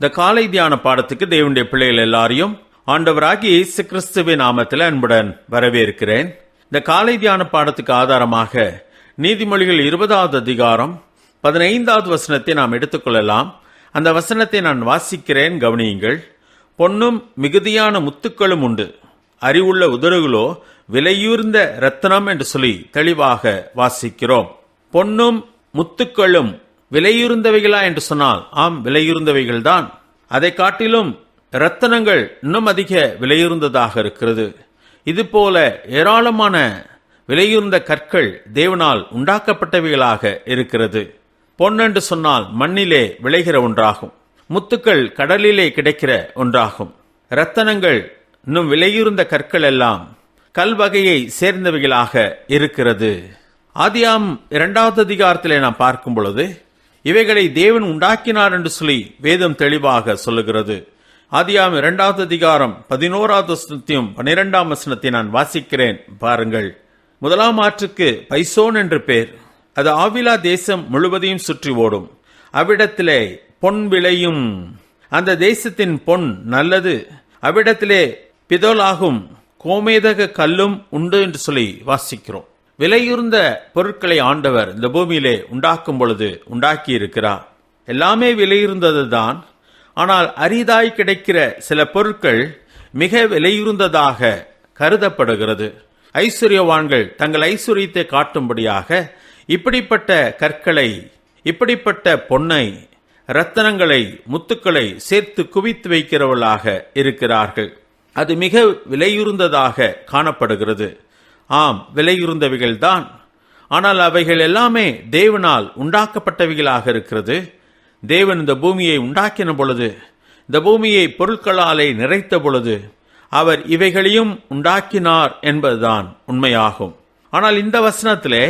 இந்த காலை தியான பாடத்துக்கு தேவனுடைய பிள்ளைகள் எல்லாரையும் ஆண்டவராகி இயேசு கிறிஸ்துவின் நாமத்தில் அன்புடன் வரவேற்கிறேன் இந்த காலை தியான பாடத்துக்கு ஆதாரமாக நீதிமொழிகள் இருபதாவது அதிகாரம் பதினைந்தாவது வசனத்தை நாம் எடுத்துக்கொள்ளலாம் அந்த வசனத்தை நான் வாசிக்கிறேன் கவனியுங்கள் பொன்னும் மிகுதியான முத்துக்களும் உண்டு அறிவுள்ள உதடுகளோ விலையூர்ந்த ரத்னம் என்று சொல்லி தெளிவாக வாசிக்கிறோம் பொன்னும் முத்துக்களும் விலையுறந்தவைகளா என்று சொன்னால் ஆம் விலையுறந்தவைகள்தான் அதை காட்டிலும் ரத்தனங்கள் இன்னும் அதிக விலையுறந்ததாக இருக்கிறது. இதுபோல ஏராளமான விலையுறந்த கற்கள் தேவனால் உண்டாக்கப்பட்டவைகளாக இருக்கிறது. பொன் என்று சொன்னால் மண்ணிலே விளைகிற ஒன்றாகும். முத்துக்கள் கடலிலே கிடைக்கிற ஒன்றாகும். ரத்தனங்கள் இன்னும் விலையுறந்த கற்கள் எல்லாம் கல் வகையை சேர்ந்தவைகளாக இருக்கிறது. ஆதியாம் இரண்டாவது அதிகாரத்திலே நாம் பார்க்கும் பொழுது இவைகளை தேவன் உண்டாக்கினார் என்று சொல்லி வேதம் தெளிவாக சொல்லுகிறது. ஆதியாம் இரண்டாவது அதிகாரம் பதினோராவது வசனத்தையும் பன்னிரெண்டாம் வசனத்தை நான் வாசிக்கிறேன். பாருங்கள். முதலாம் ஆற்றுக்கு பைசோன் என்று பேர். அது ஆவிலா தேசம் முழுவதையும் சுற்றி ஓடும். அவ்விடத்திலே பொன் விளையும். அந்த தேசத்தின் பொன் நல்லது. அவ்விடத்திலே பிதோலாகும் கோமேதக கல்லும் உண்டு என்று சொல்லி வாசிக்கிறோம். விலையுர்ந்த பொருட்களை ஆண்டவர் இந்த பூமியிலே உண்டாக்கும் பொழுது உண்டாக்கி இருக்கிறார் எல்லாமே விலையுர்ந்ததுதான். ஆனால் அரிதாய் கிடைக்கிற சில பொருட்கள் மிக விலையுர்ந்ததாக கருதப்படுகிறது. ஐஸ்வர்யவான்கள் தங்கள் ஐஸ்வர்யத்தை காட்டும்படியாக இப்படிப்பட்ட கற்களை இப்படிப்பட்ட பொன்னை ரத்தனங்களை முத்துக்களை சேர்த்து குவித்து வைக்கிறவர்களாக இருக்கிறார்கள். அது மிக விலையுர்ந்ததாக காணப்படுகிறது. ஆம் விலையுறுந்தவைகள்தான் ஆனால் அவைகள் எல்லாமே தேவனால் உண்டாக்கப்பட்டவைகளாக இருக்கிறது. தேவன் இந்த பூமியை உண்டாக்கின பொழுது இந்த பூமியை பொருட்களாலே நிறைத்த பொழுது அவர் இவைகளையும் உண்டாக்கினார் என்பதுதான் உண்மையாகும். ஆனால் இந்த வசனத்திலே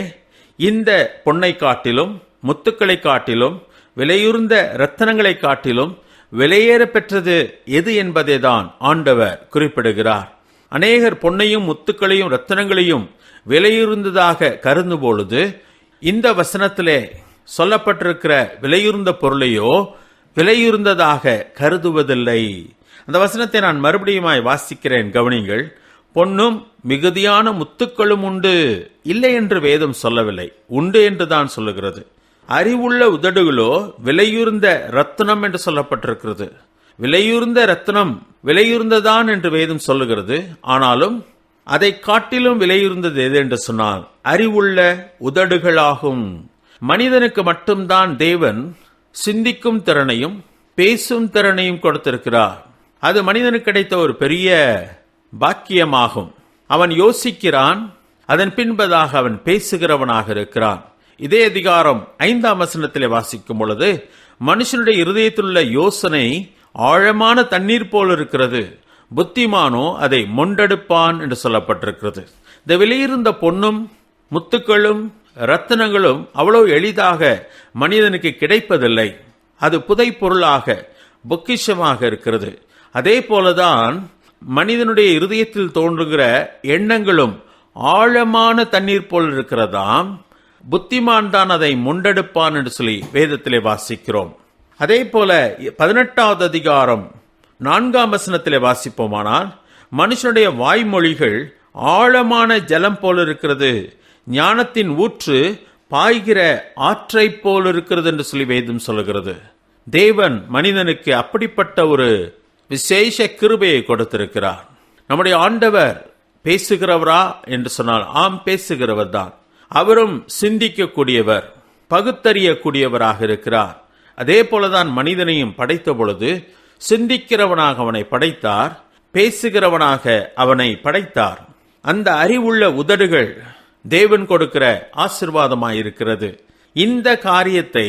இந்த பொன்னை காட்டிலும் முத்துக்களை காட்டிலும் விலையுர்ந்த ரத்தனங்களை காட்டிலும் விலையேற பெற்றது எது என்பதை தான் ஆண்டவர் குறிப்பிடுகிறார். அநேகர் பொன்னையும் முத்துக்களையும் ரத்தனங்களையும் விலையுர்ந்ததாக கருதும் பொழுது இந்த வசனத்திலே சொல்லப்பட்டிருக்கிற விலையுர்ந்த பொருளையோ விலையுர்ந்ததாக கருதுவதில்லை. அந்த வசனத்தை நான் மறுபடியுமாய் வாசிக்கிறேன். கவனிங்கள் பொன்னும் மிகுதியான முத்துக்களும் உண்டு. இல்லை என்று வேதம் சொல்லவில்லை. உண்டு என்று தான் சொல்லுகிறது. அறிவுள்ள உதடுகளோ விலையுர்ந்த ரத்னம் என்று சொல்லப்பட்டிருக்கிறது. விலையுர்ந்த ரத்னம் விலையுர்ந்ததான் என்று வேதம் சொல்லுகிறது. ஆனாலும் அதை காட்டிலும் விலையுர்ந்தது எது என்று சொன்னால் அறிவுள்ள உதடுகளாகும். மனிதனுக்கு மட்டும்தான் தேவன் சிந்திக்கும் திறனையும் பேசும் திறனையும் கொடுத்திருக்கிறார். அது மனிதனுக்கு கிடைத்த ஒரு பெரிய பாக்கியமாகும். அவன் யோசிக்கிறான் அதன் பின்பதாக அவன் பேசுகிறவனாக இருக்கிறான். இதே அதிகாரம் ஐந்தாம் வசனத்திலே வாசிக்கும் பொழுது மனுஷனுடைய இருதயத்திலுள்ள யோசனை ஆழமான தண்ணீர் போல் இருக்கிறது. புத்திமானோ அதை மொண்டெடுப்பான் என்று சொல்லப்பட்டிருக்கிறது. இந்த வெளியிருந்த பொன்னும் முத்துக்களும் ரத்தனங்களும் அவ்வளவு எளிதாக மனிதனுக்கு கிடைப்பதில்லை. அது புதை பொருளாக பொக்கிஷமாக இருக்கிறது. அதே போலதான் மனிதனுடைய இருதயத்தில் தோன்றுகிற எண்ணங்களும் ஆழமான தண்ணீர் போல் இருக்கிறதாம். புத்திமான் தான் அதை முண்டெடுப்பான் என்று சொல்லி வேதத்திலே வாசிக்கிறோம். அதே போல பதினெட்டாவது அதிகாரம் நான்காம் வசனத்திலே வாசிப்போமானால் மனுஷனுடைய வாய்மொழிகள் ஆழமான ஜலம் போல் இருக்கிறது ஞானத்தின் ஊற்று பாய்கிற ஆற்றை போல் இருக்கிறது என்று சொல்லி வேதம் சொல்லுகிறது. தேவன் மனிதனுக்கு அப்படிப்பட்ட ஒரு விசேஷ கிருபையை கொடுத்திருக்கிறார். நம்முடைய ஆண்டவர் பேசுகிறவரா என்று சொன்னால் ஆம் பேசுகிறவர் தான் அவரும் சிந்திக்கக்கூடியவர் பகுத்தறியக்கூடியவராக இருக்கிறார். அதே போலதான் மனிதனையும் படைத்த பொழுது சிந்திக்கிறவனாக அவனை படைத்தார் பேசுகிறவனாக அவனை படைத்தார். அந்த அறிவுள்ள உதடுகள் தேவன் கொடுக்கிற ஆசிர்வாதமாயிருக்கிறது. இந்த காரியத்தை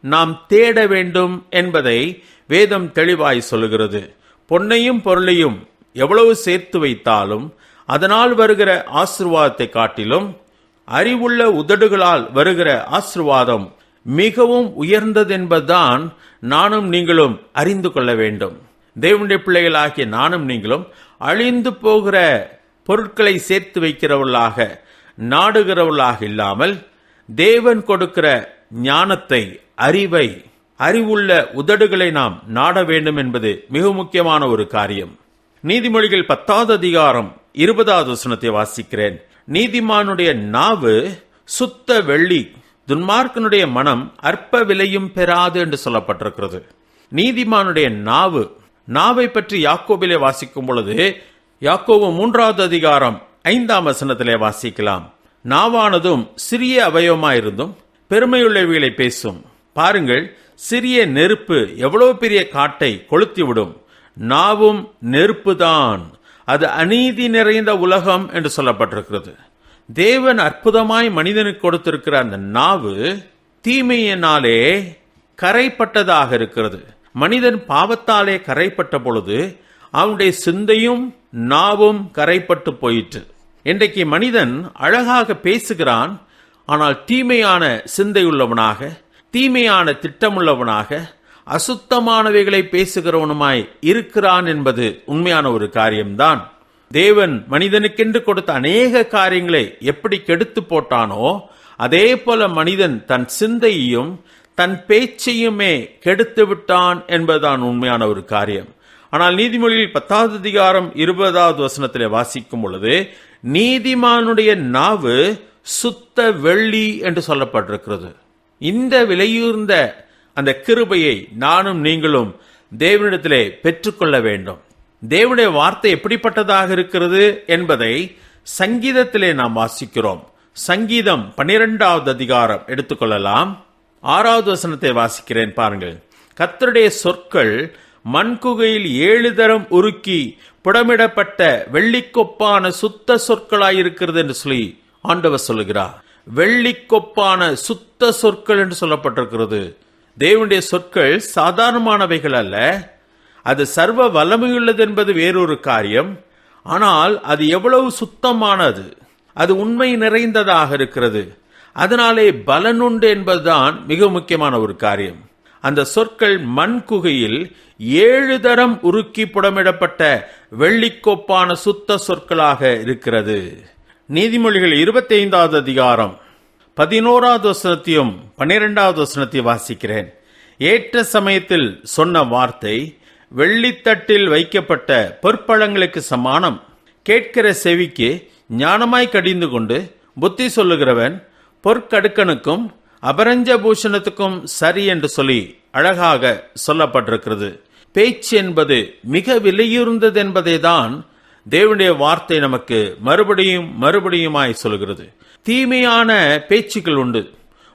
நாம் தேட வேண்டும் என்பதை வேதம் தெளிவாய் சொல்லுகிறது. பொன்னையும் பொருளையும் எவ்வளவு சேர்த்து வைத்தாலும் அதனால் வருகிற ஆசிர்வாதத்தை காட்டிலும் அறிவுள்ள உதடுகளால் வருகிற ஆசிர்வாதம் மிகவும் உயர்ந்ததென்பதுதான் நானும் நீங்களும் அறிந்து கொள்ள வேண்டும். தேவனுடைய பிள்ளைகளாகிய நானும் நீங்களும் அழிந்து போகிற பொருட்களை சேர்த்து வைக்கிறவர்களாக நாடுகிறவர்களாக இல்லாமல் தேவன் கொடுக்கிற ஞானத்தை அறிவை அறிவுள்ள உதடுகளை நாம் நாட வேண்டும் என்பது மிக முக்கியமான ஒரு காரியம். நீதிமொழிகள் பத்தாவது அதிகாரம் இருபதாவது வசனத்தை வாசிக்கிறேன். நீதிமானுடைய நாவு சுத்த வெள்ளி. துன்மார்க்கனுடைய மனம் அற்ப விலையும் பெறாது என்று சொல்லப்பட்டிருக்கிறது. நீதிமானுடைய நாவு நாவை பற்றி யாக்கோபிலே வாசிக்கும் பொழுது யாக்கோவு மூன்றாவது அதிகாரம் ஐந்தாம் வசனத்திலே வாசிக்கலாம். நாவானதும் சிறிய அவயவமாயிருந்தும் பெருமையுள்ளவைகளை பேசும். பாருங்கள் சிறிய நெருப்பு எவ்வளவு பெரிய காட்டை கொளுத்திவிடும். நாவும் நெருப்புதான். அது அநீதி நிறைந்த உலகம் என்று சொல்லப்பட்டிருக்கிறது. தேவன் அற்புதமாய் மனிதனுக்கு கொடுத்திருக்கிற அந்த நாவு தீமையினாலே கரைப்பட்டதாக இருக்கிறது. மனிதன் பாவத்தாலே கரைப்பட்ட பொழுது அவனுடைய சிந்தையும் நாவும் கரைப்பட்டு போயிற்று. இன்றைக்கு மனிதன் அழகாக பேசுகிறான் ஆனால் தீமையான சிந்தையுள்ளவனாக தீமையான திட்டமுள்ளவனாக அசுத்தமானவைகளை பேசுகிறவனுமாய் இருக்கிறான் என்பது உண்மையான ஒரு காரியம்தான். தேவன் மனிதனுக்கென்று கொடுத்த அநேக காரியங்களை எப்படி கெடுத்து போட்டானோ அதே போல மனிதன் தன் சிந்தையையும் தன் பேச்சையுமே கெடுத்து விட்டான் என்பதுதான் உண்மையான ஒரு காரியம். ஆனால் நீதிமொழியில் பத்தாவது அதிகாரம் இருபதாவது வசனத்திலே வாசிக்கும் பொழுது நீதிமானுடைய நாவு சுத்த வெள்ளி என்று சொல்லப்பட்டிருக்கிறது. இந்த விலையூர்ந்த அந்த கிருபையை நானும் நீங்களும் தேவனிடத்திலே பெற்றுக்கொள்ள வேண்டும். தேவனுடைய வார்த்தை எப்படிப்பட்டதாக இருக்கிறது என்பதை சங்கீதத்திலே நாம் வாசிக்கிறோம். சங்கீதம் பன்னிரெண்டாவது அதிகாரம். எடுத்துக்கொள்ளலாம். ஆறாவது வசனத்தை வாசிக்கிறேன் பாருங்கள். கத்தருடைய சொற்கள் மண்குகையில் ஏழு தரம் உருக்கி புடமிடப்பட்ட வெள்ளிக்கொப்பான சுத்த சொற்களாயிருக்கிறது என்று சொல்லி ஆண்டவர் சொல்லுகிறார். வெள்ளிக்கொப்பான சுத்த சொற்கள் என்று சொல்லப்பட்டிருக்கிறது. தேவனுடைய சொற்கள் சாதாரணமானவைகள் அல்ல. அது சர்வ வல்லமையுள்ளது என்பது வேறொரு காரியம். ஆனால் அது எவ்வளவு சுத்தமானது அது உண்மை நிறைந்ததாக இருக்கிறது. அதனாலே பலனுண்டு என்பதுதான் மிக முக்கியமான ஒரு காரியம். அந்த சொற்கள் மண் குகையில் ஏழு தரம் உருக்கி புடமிடப்பட்ட வெள்ளிக்கோப்பான சுத்த சொற்களாக இருக்கிறது. நீதிமொழிகள் இருபத்தி ஐந்தாவது அதிகாரம் பதினோராவது வசனத்தையும் பன்னிரெண்டாவது வசனத்தையும் வாசிக்கிறேன். ஏற்ற சமயத்தில் சொன்ன வார்த்தை வெள்ளித்தட்டில் வைக்கப்பட்ட பொற்பழங்களுக்கு சமானம். கேட்கிற செவிக்கு ஞானமாய் கடிந்து கொண்டு புத்தி சொல்லுகிறவன் பொற்கடுக்கனுக்கும் அபரஞ்ச பூஷணத்துக்கும் சரி என்று சொல்லி அழகாக சொல்லப்பட்டிருக்கிறது. பேச்சு என்பது மிக விலையுறந்தது என்பதை தான் தேவனுடைய வார்த்தை நமக்கு மறுபடியும் மறுபடியுமாய் சொல்கிறது தீமையான பேச்சுக்கள் உண்டு.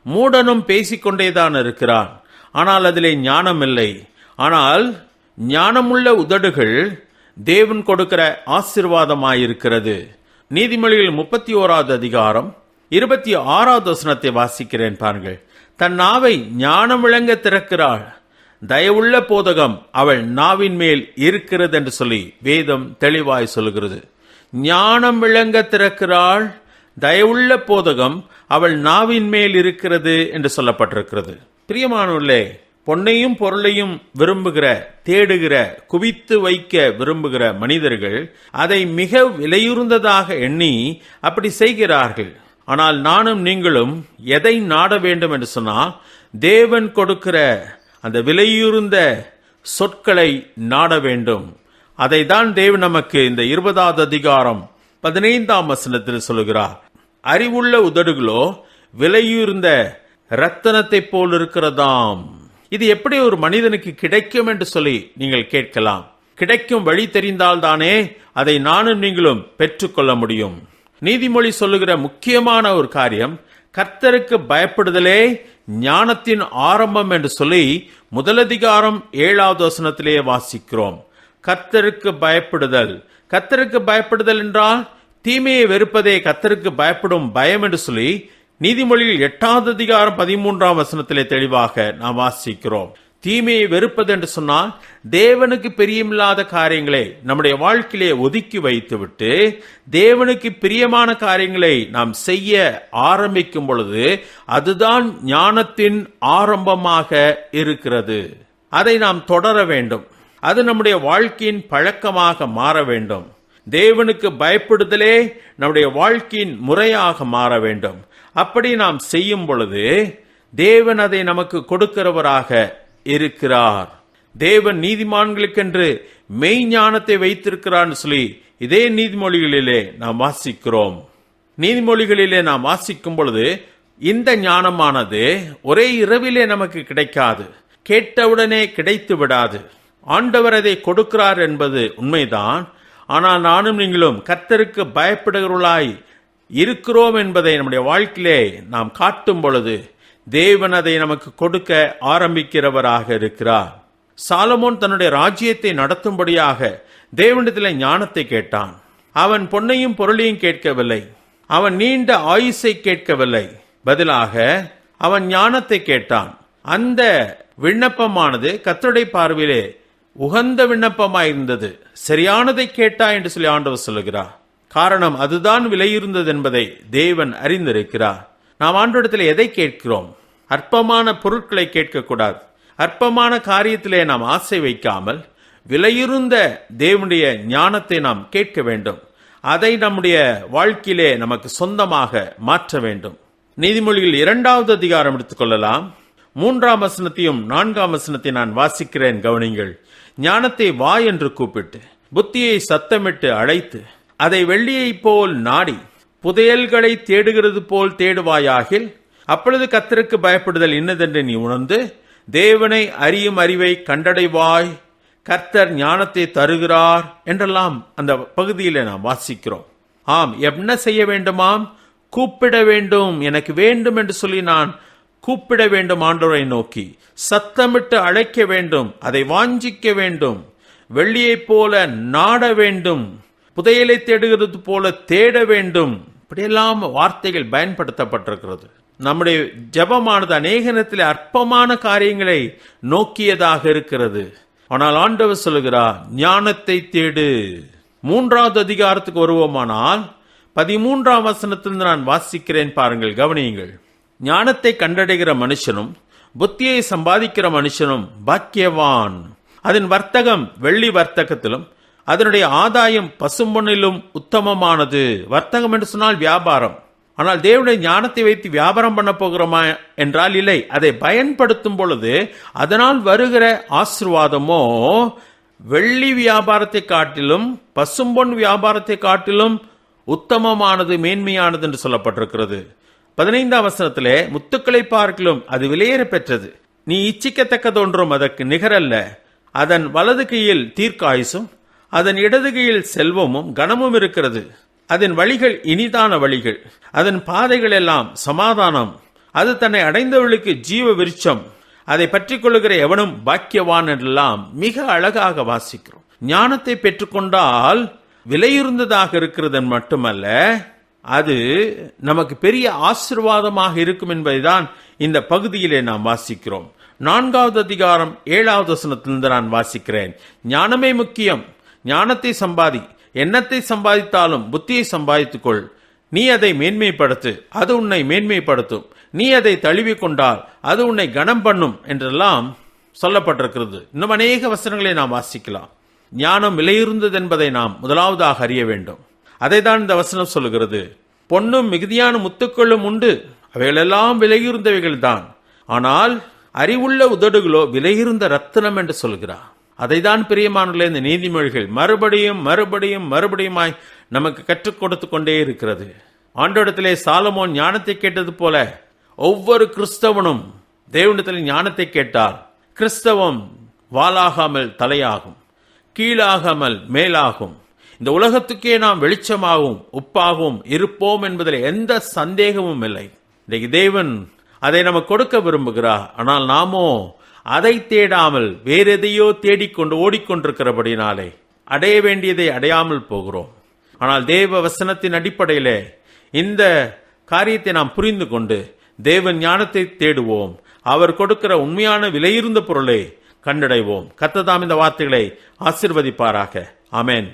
மூடனும் பேசிக்கொண்டேதான் இருக்கிறான். ஆனால் அதிலே ஞானம் இல்லை. ஆனால் ஞானமுள்ள உதடுகள் தேவன் கொடுக்கிற ஆசிர்வாதமாயிருக்கிறது. நீதிமொழிகள் முப்பத்தி ஓராவது அதிகாரம் இருபத்தி ஆறாவது வசனத்தை வாசிக்கிறேன் பாருங்கள். தன் நாவை ஞானம் விளங்க திறக்கிறாள். தயவுள்ள போதகம் அவள் நாவின் மேல் இருக்கிறது என்று சொல்லி வேதம் தெளிவாய் சொல்கிறது ஞானம் விளங்க திறக்கிறாள். தயவுள்ள போதகம் அவள் நாவின் மேல் இருக்கிறது என்று சொல்லப்பட்டிருக்கிறது. பிரியமானுள்ளே பொன்னையும் பொருளையும் விரும்புகிற தேடுகிற குவித்து வைக்க விரும்புகிற மனிதர்கள் அதை மிக விலையுறந்ததாக எண்ணி அப்படி செய்கிறார்கள். ஆனால் நானும் நீங்களும் எதை நாட வேண்டும் என்று சொன்னால் தேவன் கொடுக்கிற அந்த விலையுறந்த சொற்களை நாட வேண்டும். அதை தான் தேவ் நமக்கு இந்த இருபதாவது அதிகாரம் பதினைந்தாம் வசனத்தில் சொல்லுகிறார். அறிவுள்ள உதடுகளோ விலையுறந்த ரத்தனத்தைப் போல் இருக்கிறதாம். இது எப்படி ஒரு மனிதனுக்கு கிடைக்கும் என்று சொல்லி நீங்கள் கேட்கலாம். கிடைக்கும் வழி தெரிந்தால் தானே அதை நானும் நீங்களும் பெற்றுக்கொள்ள முடியும். நீதிமொழி சொல்லுகிற முக்கியமான ஒரு காரியம் கர்த்தருக்கு பயப்படுதலே ஞானத்தின் ஆரம்பம் என்று சொல்லி முதலதிகாரம் ஏழாவது வசனத்திலே வாசிக்கிறோம். கர்த்தருக்கு பயப்படுதல். கர்த்தருக்கு பயப்படுதல் என்றால் தீமையை வெறுப்பதே கர்த்தருக்கு பயப்படும் பயம் என்று சொல்லி நீதிமொழியில் எட்டாவது அதிகாரம் பதிமூன்றாம் வசனத்திலே தெளிவாக நாம் வாசிக்கிறோம். தீமையை வெறுப்பது என்று சொன்னால் தேவனுக்கு பிரியமில்லாத காரியங்களை நம்முடைய வாழ்க்கையிலே ஒதுக்கி வைத்துவிட்டு தேவனுக்கு பிரியமான காரியங்களை நாம் செய்ய ஆரம்பிக்கும் பொழுது அதுதான் ஞானத்தின் ஆரம்பமாக இருக்கிறது. அதை நாம் தொடர வேண்டும். அது நம்முடைய வாழ்க்கையின் பழக்கமாக மாற வேண்டும். தேவனுக்கு பயப்படுதலே நம்முடைய வாழ்க்கையின் முறையாக மாற வேண்டும். அப்படி நாம் செய்யும் பொழுது தேவன் அதை நமக்கு கொடுக்கிறவராக இருக்கிறார். தேவன் நீதிமான்களுக்கென்று மெய் ஞானத்தை வைத்திருக்கிறான்னு சொல்லி இதே நீதிமொழிகளிலே நாம் வாசிக்கிறோம். நீதிமொழிகளிலே நாம் வாசிக்கும் பொழுது இந்த ஞானமானது ஒரே இரவிலே நமக்கு கிடைக்காது. கேட்டவுடனே கிடைத்து விடாது. ஆண்டவர் அதை கொடுக்கிறார் என்பது உண்மைதான். ஆனால் நானும் நீங்களும் கர்த்தருக்கு பயப்படுகிறவர்களாய் இருக்கிறோம் என்பதை நம்முடைய வாழ்க்கையிலே நாம் காட்டும் பொழுது தேவன் அதை நமக்கு கொடுக்க ஆரம்பிக்கிறவராக இருக்கிறார். சாலமோன் தன்னுடைய ராஜ்யத்தை நடத்தும்படியாக தேவனிடத்தில் ஞானத்தை கேட்டான். அவன் பொன்னையும் பொருளையும் கேட்கவில்லை. அவன் நீண்ட ஆயுசை கேட்கவில்லை. பதிலாக அவன் ஞானத்தை கேட்டான். அந்த விண்ணப்பமானது கத்தடை பார்வையிலே உகந்த விண்ணப்பமாயிருந்தது. சரியானதை கேட்டா என்று சொல்லி ஆண்டவர் சொல்லுகிறார். காரணம் அதுதான் விலையிருந்தது என்பதை தேவன் அறிந்திருக்கிறார். நாம் ஆண்டோடத்தில் எதை கேட்கிறோம்? அற்பமான பொருட்களை கேட்கக்கூடாது. அற்பமான காரியத்திலே நாம் ஆசை வைக்காமல் விலையிருந்த தேவனுடைய ஞானத்தை நாம் கேட்க வேண்டும். அதை நம்முடைய வாழ்க்கையிலே நமக்கு சொந்தமாக மாற்ற வேண்டும். நீதிமொழியில் இரண்டாவது அதிகாரம் எடுத்துக்கொள்ளலாம் மூன்றாம் வசனத்தையும் நான்காம் வசனத்தை நான் வாசிக்கிறேன் கவனிங்கள் ஞானத்தை வா என்று கூப்பிட்டு புத்தியை சத்தமிட்டு அழைத்து அதை வெள்ளியைப் போல் நாடி புதையல்களை தேடுகிறது போல் தேடுவாயாகில் அப்பொழுது கத்தருக்கு பயப்படுதல் இன்னதென்று நீ உணர்ந்து தேவனை அறியும் அறிவை கண்டடைவாய் கர்த்தர் ஞானத்தை தருகிறார் என்றெல்லாம் அந்த பகுதியில் நாம் வாசிக்கிறோம். ஆம் என்ன செய்ய வேண்டுமாம்? கூப்பிட வேண்டும் எனக்கு வேண்டும் என்று சொல்லி நான் கூப்பிட வேண்டும் ஆண்டோரை நோக்கி சத்தமிட்டு அழைக்க வேண்டும் அதை வாஞ்சிக்க வேண்டும் வெள்ளியைப் போல நாட வேண்டும். புதையலை தேடுகிறது போல தேட வேண்டும். இப்படியெல்லாம் வார்த்தைகள் பயன்படுத்தப்பட்டிருக்கிறது. நம்முடைய ஜபமானது அநேக நேரத்தில் அற்பமான காரியங்களை நோக்கியதாக இருக்கிறது. ஆனால் ஆண்டவர் சொல்லுகிறார் ஞானத்தை தேடு. மூன்றாவது அதிகாரத்துக்கு வருவோமானால் பதிமூன்றாம் வசனத்திலிருந்து நான் வாசிக்கிறேன் பாருங்கள் கவனியுங்கள். ஞானத்தை கண்டடைகிற மனுஷனும் புத்தியை சம்பாதிக்கிற மனுஷனும் பாக்கியவான். அதன் வர்த்தகம் வெள்ளி வர்த்தகத்திலும் அதனுடைய ஆதாயம் பசும்பொன்னிலும் உத்தமமானது. வர்த்தகம் என்று சொன்னால் வியாபாரம். ஆனால் தேவனுடைய ஞானத்தை வைத்து வியாபாரம் பண்ண போகிறோமா என்றால் இல்லை. அதை பயன்படுத்தும் பொழுது அதனால் வருகிற ஆசிர்வாதமோ வெள்ளி வியாபாரத்தை காட்டிலும் பசும்பொன் வியாபாரத்தை காட்டிலும் உத்தமமானது மேன்மையானது என்று சொல்லப்பட்டிருக்கிறது. பதினைந்தாம் வசனத்திலே முத்துக்களை பார்க்கலும் அது விலையேற பெற்றது. நீ இச்சிக்கத்தக்கதொன்றும் அதற்கு நிகரல்ல. அதன் வலது கையில் தீர்க்காயுசும் அதன் இடதுகையில் செல்வமும் கனமும் இருக்கிறது. அதன் வழிகள் இனிதான வழிகள். அதன் பாதைகள் எல்லாம் சமாதானம். அது தன்னை அடைந்தவர்களுக்கு ஜீவ விருட்சம். அதை பற்றி கொள்ளுகிற எவனும் பாக்கியவான் என்றெல்லாம் மிக அழகாக வாசிக்கிறோம். ஞானத்தை பெற்றுக்கொண்டால் விலையுறந்ததாக இருக்கிறது மட்டுமல்ல அது நமக்கு பெரிய ஆசிர்வாதமாக இருக்கும் என்பதைதான் இந்த பகுதியிலே நாம் வாசிக்கிறோம். நான்காவது அதிகாரம் ஏழாவது வசனத்திலிருந்து நான் வாசிக்கிறேன். ஞானமே முக்கியம். ஞானத்தை சம்பாதி எண்ணத்தை சம்பாதித்தாலும் புத்தியை சம்பாதித்துக்கொள். நீ அதை மேன்மைப்படுத்து அது உன்னை மேன்மைப்படுத்தும். நீ அதை தழுவி கொண்டால் அது உன்னை கனம் பண்ணும் என்றெல்லாம் சொல்லப்பட்டிருக்கிறது. இன்னும் அநேக வசனங்களை நாம் வாசிக்கலாம். ஞானம் விலையுறுந்தது என்பதை நாம் முதலாவதாக அறிய வேண்டும். அதை தான் இந்த வசனம் சொல்லுகிறது. பொன்னும் மிகுதியான முத்துக்களும் உண்டு. அவைகளெல்லாம் விலையுறுந்தவைகள் தான் ஆனால் அறிவுள்ள உதடுகளோ விலையிருந்த ரத்தினம் என்று சொல்கிறார். அதைதான் பிரியமானங்களே இந்த நீதிமொழிகள் மறுபடியும் மறுபடியும் மறுபடியுமாய் நமக்கு கற்றுக் கொடுத்து கொண்டே இருக்கிறது. ஆண்டோடத்திலே சாலமோன் ஞானத்தை கேட்டது போல ஒவ்வொரு கிறிஸ்தவனும் தேவனிடத்தில் ஞானத்தை கேட்டால் கிறிஸ்தவம் வாலாகாமல் தலையாகும் கீழாகாமல் மேலாகும். இந்த உலகத்துக்கே நாம் வெளிச்சமாகவும் உப்பாகவும் இருப்போம் என்பதில் எந்த சந்தேகமும் இல்லை. இன்றைக்கு தேவன் அதை நமக்கு கொடுக்க விரும்புகிறார். ஆனால் நாமோ அதை தேடாமல் வேறெதையோ தேடிக்கொண்டு ஓடிக்கொண்டிருக்கிறபடினாலே அடைய வேண்டியதை அடையாமல் போகிறோம். ஆனால் தேவ வசனத்தின் அடிப்படையிலே இந்த காரியத்தை நாம் புரிந்து கொண்டு தேவ ஞானத்தை தேடுவோம். அவர் கொடுக்கிற உண்மையான விலையிருந்த பொருளை கண்டடைவோம். கத்ததாம் இந்த வார்த்தைகளை ஆசிர்வதிப்பாராக. அமேன்